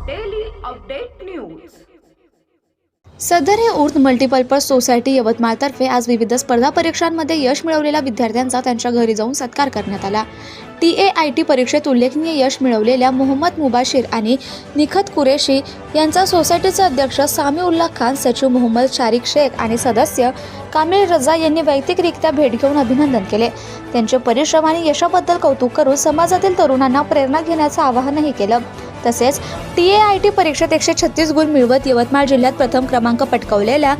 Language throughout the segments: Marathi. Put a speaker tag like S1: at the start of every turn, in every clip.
S1: अपडेट न्यूज
S2: सदर हे उर्द मल्टीपर्पज सोसायटी यवतमाळतर्फे आज विविध स्पर्धा परीक्षांमध्ये यश मिळवलेल्या विद्यार्थ्यांचा त्यांच्या घरी जाऊन सत्कार करण्यात आला. टी ए आय टी परीक्षेत उल्लेखनीय यश मिळवलेल्या मोहम्मद मुबाशीर आणि निखत कुरेशी यांचा सोसायटीचे अध्यक्ष सामी उल्ला खान सचिव मोहम्मद शारिक शेख आणि सदस्य कामिल रजा यांनी वैयक्तिकरित्या भेट घेऊन अभिनंदन केले. त्यांचे परिश्रम आणि यशाबद्दल कौतुक करून समाजातील तरुणांना प्रेरणा घेण्याचं आवाहनही केलं. तसेच टी ए आय टी परीक्षेत एकशे छत्तीस गुण मिळवत यवतमाळ जिल्ह्यात प्रथम क्रमांक पटकावलेल्या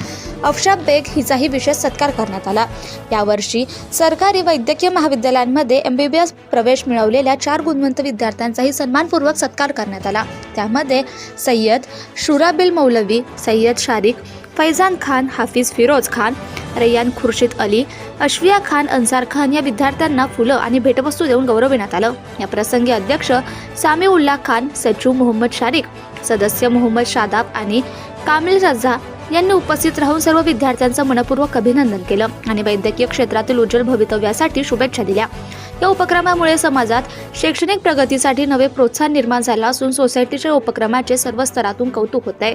S2: अफशाब बेग हिचाही विशेष सत्कार करण्यात आला. यावर्षी सरकारी वैद्यकीय महाविद्यालयांमध्ये एम बी बी एस प्रवेश मिळवलेल्या चार गुणवंत विद्यार्थ्यांचाही सन्मानपूर्वक सत्कार करण्यात आला. त्यामध्ये सय्यद शुराबिल मौलवी सय्यद शारिक फैजान खान हाफिज फिरोज खान रैयान खुर्शीद अली अश्विया खान अन्सार खान या विद्यार्थ्यांना फुलं आणि भेटवस्तू देऊन गौरविण्यात आलं. या प्रसंगी अध्यक्ष सामी उल्ला खान सचिव मोहम्मद शारिक सदस्य मोहम्मद शादाब आणि कामिल रझा यांनी उपस्थित राहून सर्व विद्यार्थ्यांचं मनपूर्वक अभिनंदन केलं आणि वैद्यकीय क्षेत्रातील उज्ज्वल भवितव्यासाठी शुभेच्छा दिल्या. या उपक्रमामुळे समाजात शैक्षणिक प्रगतीसाठी नवे प्रोत्साहन निर्माण झालं असून सोसायटीच्या उपक्रमाचे सर्व स्तरातून कौतुक होत आहे